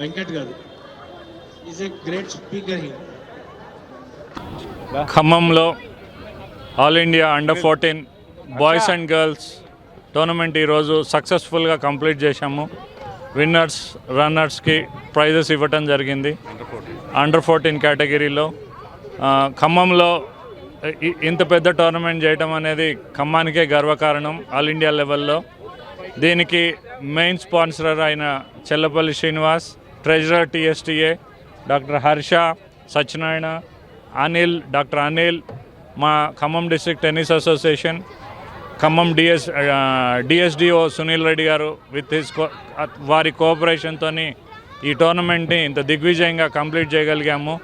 Venkat garu is a great speaker ఖమ్మంలో all India under fourteen boys and girls tournament ఈరోజు సక్సెస్ఫుల్గా complete చేశాము. Winners రన్నర్స్కి prices ఇవ్వటం జరిగింది. అండర్ ఫోర్టీన్ కేటగిరీలో. ఖమ్మంలో ఇంత పెద్ద టోర్నమెంట్ చేయటం అనేది ఖమ్మానికే గర్వకారణం. ఆల్ ఇండియా లెవెల్లో దీనికి మెయిన్ స్పాన్సరర్ అయిన Chellapalli Srinivas treasurer TSTA doctor Harsha Satyanarayana Anil doctor Anil మా Khammam district tennis association Khammam DS DSDO Sunil Reddy garu with his వారి కోఆపరేషన్తో ఈ టోర్నమెంట్ని ఇంత దిగ్విజయంగా కంప్లీట్ చేయగలిగాము.